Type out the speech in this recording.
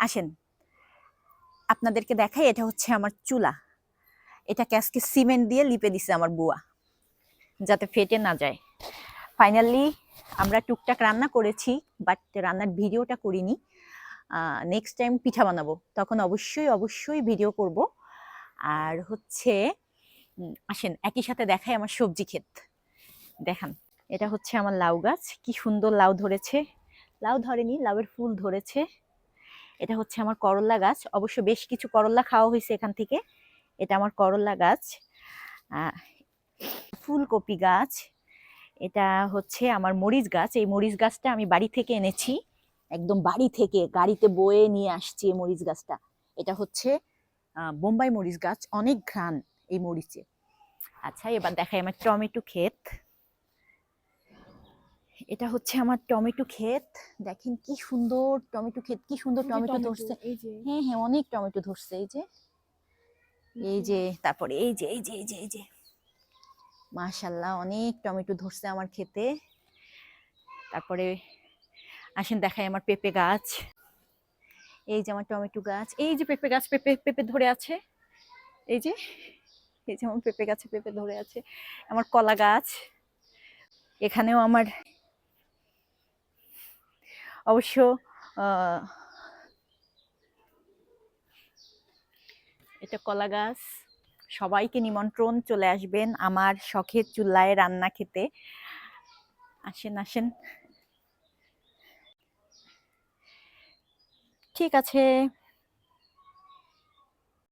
আসেন। আপনাদেরকে দেখাই, এটা হচ্ছে আমার চুলা। এটাকে আজকে সিমেন্ট দিয়ে লিপে দিছে আমার বুয়া, যাতে ফেটে না যায়। ফাইনালি আমরা টুকটাক রান্না করেছি বাট রান্নার ভিডিওটা করিনি। নেক্সট টাইম পিঠা বানাবো। তখন অবশ্যই অবশ্যই ভিডিও করব। আর হচ্ছে আসেন, একই সাথে দেখাই আমার সবজি ক্ষেত। দেখান, এটা হচ্ছে আমার লাউ গাছ। কি সুন্দর লাউ ধরেছে। লাউ ধরেনি, লাউয়ের ফুল ধরেছে। এটা হচ্ছে আমার করল্লা গাছ। অবশ্য বেশ কিছু করল্লা খাওয়া হয়েছে এখান থেকে। এটা আমার করল্লা গাছ। ফুলকপি গাছ। এটা হচ্ছে আমার মরিচ গাছ। এই মরিচ গাছটা আমি বাড়ি থেকে এনেছি। একদম বাড়ি থেকে, গাড়িতে বয়ে নিয়ে আসছি এই মরিচ গাছটা। এটা হচ্ছে বোম্বাই মরিচ গাছ। অনেক ঘ্রাণ এই মরিচে। আচ্ছা এবার দেখাই আমার টমেটো ক্ষেত। এটা হচ্ছে আমার টমেটো ক্ষেত। দেখেন কি সুন্দর টমেটো ক্ষেত কি সুন্দর টমেটো ধরছে। হ্যাঁ হ্যাঁ অনেক টমেটো ধরছে এই যে। এই যে তারপরে এই যে এই যে এই যে এই যে। মাশাল্লাহ অনেক টমেটো ধরছে আমার খেতে তারপরে আসেন দেখাই আমার পেঁপে গাছ। এই যে আমার টমেটো গাছ এই যে পেঁপে গাছ পেঁপে পেঁপে ধরে আছে। এই যে এই যে আমার পেঁপে গাছে পেঁপে ধরে আছে। আমার কলা গাছ। এখানেও আমার অবশ্য এটা কলা গাছ। সবাইকে নিমন্ত্রণ, চলে আসবেন আমার শখের চুল্লায় রান্না খেতে। আসেন আসেন। ঠিক আছে।